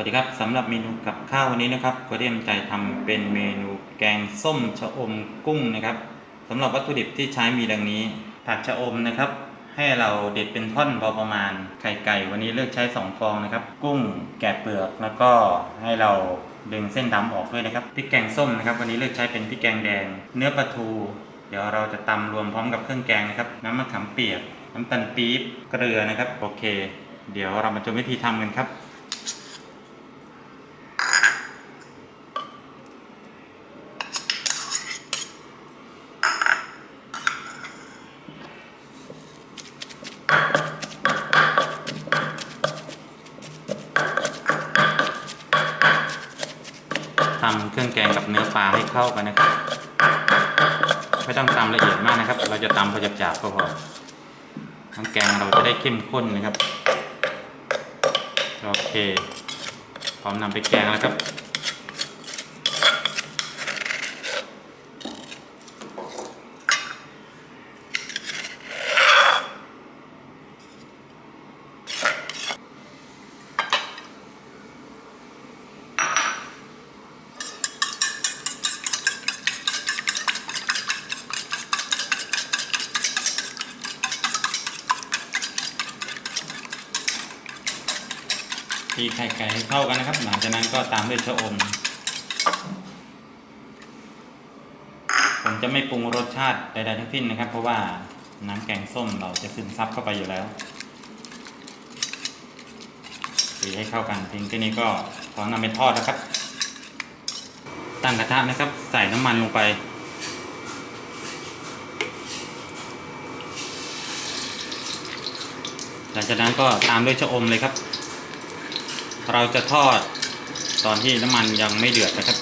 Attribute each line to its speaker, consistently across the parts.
Speaker 1: วัสดีครับสำหรับเมนูกับข้าววันนี้นะครับก็ได้ตั้งใจทำเป็นเมนูแกงส้มชะอมกุ้งนะครับสำหรับวัตถุดิบที่ใช้มีดังนี้ ผักชะอมนะครับ ให้เราเด็ดเป็นท่อนพอประมาณไข่ไก่ วันนี้เลือกใช้ 2 ฟองนะครับ กุ้งแกะเปลือกแล้วก็ให้เราดึงเส้นดำออกด้วยนะครับพริกแกงส้มนะครับ วันนี้เลือกใช้เป็นพริกแกงแดง เนื้อปลาทู เดี๋ยวเราจะตำรวมพร้อมกับเครื่องแกงนะครับน้ำมะขามเปียกน้ำตาลปี๊บเกลือนะครับโอเค เดี๋ยวเรามาชมวิธีทำกันครับ ทำเครื่องแกงกับเนื้อปลาให้เข้ากันนะครับ ไม่ต้องตำละเอียดมากนะครับ เราจะตำพอหยาบๆก็พอน้ำแกงเราจะได้เข้มข้นนะครับ โอเค พร้อมนำไปแกงแล้วครับ ตีไข่ไก่ให้เข้ากันนะครับ หลังจากนั้นก็ตามด้วยชะอม ผมจะไม่ปรุงรสชาติใดๆทั้งสิ้นนะครับ เพราะว่าน้ำแกงส้มเราจะซึมซับเข้าไปอยู่แล้วตีให้เข้ากันทิ้งแค่นี้ก็พร้อมนำไปทอดแล้วครับ ตั้งกระทะนะครับ ใส่น้ำมันลงไปหลังจากนั้นก็ตามด้วยชะอมเลยครับ เราจะทอดตอนที่น้ำมันยังไม่เดือดนะครับ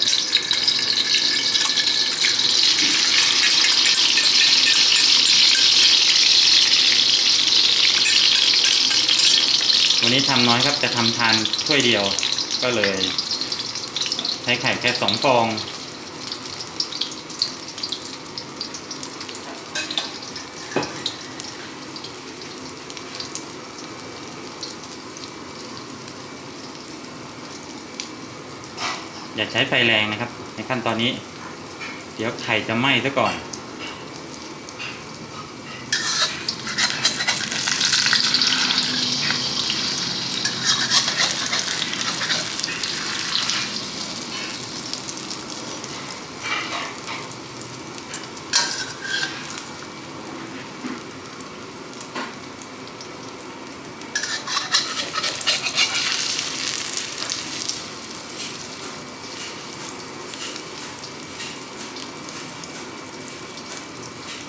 Speaker 1: วันนี้ทำน้อยครับจะทำทานถ้วยเดียวก็เลย ใช้ไข่แค่สองฟอง อย่าใช้ไฟแรงนะครับ ในขั้นตอนนี้ เดี๋ยวไข่จะไหม้ซะก่อน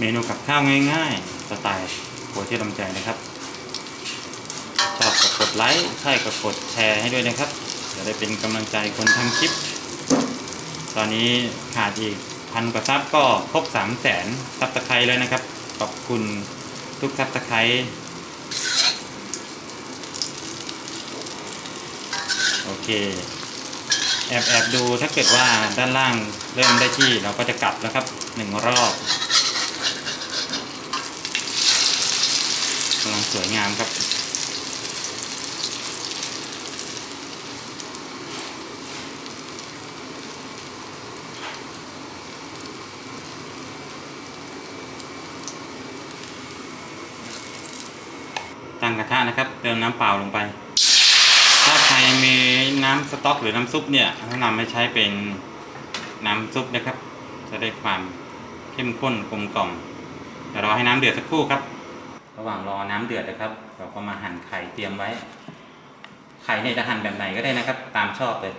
Speaker 1: เมนูกับข้าวง่ายๆ สไตล์โคเชื่อลำใจนะครับ ชอบก็กดไลค์ใช่ก็กดแชร์ให้ด้วยนะครับจะได้เป็นกำลังใจคนทำคลิป ตอนนี้ขาดอีกพันกว่าซับก็ครบสามแสนซับสไครต์แล้วนะครับ ขอบคุณทุกซับสไครต์โอเค แอบแอบดูถ้าเกิดว่าด้านล่างเริ่มได้ที่เราก็จะกลับแล้วครับหนึ่งรอบ กำลัง สวยงามครับ ตั้งกระทะนะครับ เติมน้ำเปล่าลงไป ถ้าใครมีน้ำสต๊อกหรือน้ำซุปเนี่ยแนะนำให้ใช้เป็นน้ำซุปนะครับ จะได้ความเข้มข้นกลมกล่อมเดี๋ยวรอให้น้ำเดือดสักครู่ครับ ระหว่างรอน้ำเดือดนะครับ เราก็มาหั่นไข่เตรียมไว้ ไข่เนี่ยจะหั่นแบบไหนก็ได้นะครับ ตามชอบเลย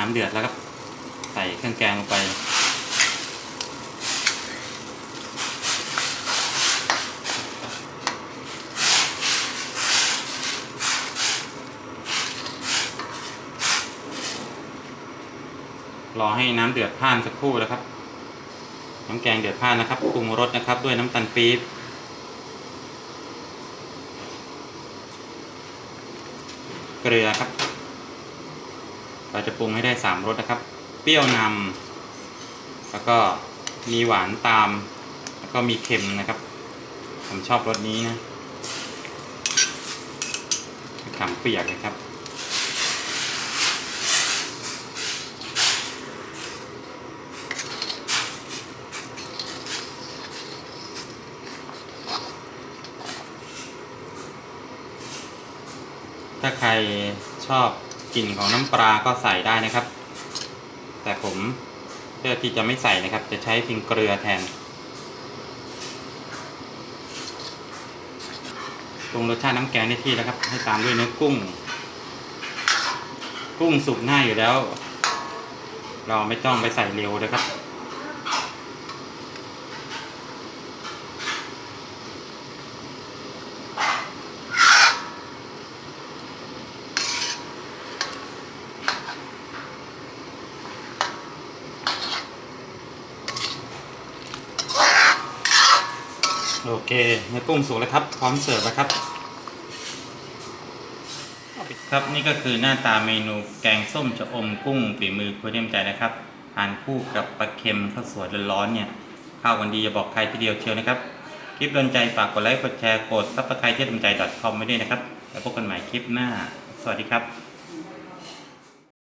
Speaker 1: น้ำเดือดแล้วครับใส่เครื่องแกงลงไป รอให้น้ำเดือดพ่านสักครู่แล้วครับ น้ำแกงเดือดพ่านนะครับปรุงรสนะครับด้วยน้ำตาลปี๊บเกลือครับ เราจะปรุงให้ได้สามรสนะครับ เปรี้ยวนำแล้วก็มีหวานตาม แล้วก็มีเค็มนะครับ ผมชอบรสนี้นะขามเปียกนะครับถ้าใครชอบ กลิ่นของน้ำปลาก็ใส่ได้นะครับ แต่ผมเลือกที่จะไม่ใส่นะครับ จะใช้เพียงเกลือแทนปรุงรสชาติน้ำแกงได้ที่แล้วครับ ให้ตามด้วยเนื้อกุ้ง กุ้งสุกง่ายอยู่แล้ว เราไม่ต้องไปใส่เร็วนะครับ โอเคเนื้อกุ้งสุกแล้วครับ พร้อมเสิร์ฟแล้วครับ ครับนี่ก็คือหน้าตาเมนูแกงส้มชะอมกุ้งฝีมือคุณเยี่ยมใจนะครับทานคู่กับปลาเค็มข้าวสวยร้อนๆเนี่ยข้าววันดีอย่าบอกใครทีเดียวเชียวนะครับ คลิปโดนใจฝากกดไลค์กดแชร์กดซับสไครต์ที่ดนใจ .com ไว้ด้วยนะครับ แล้วพบกันใหม่คลิปหน้า สวัสดีครับ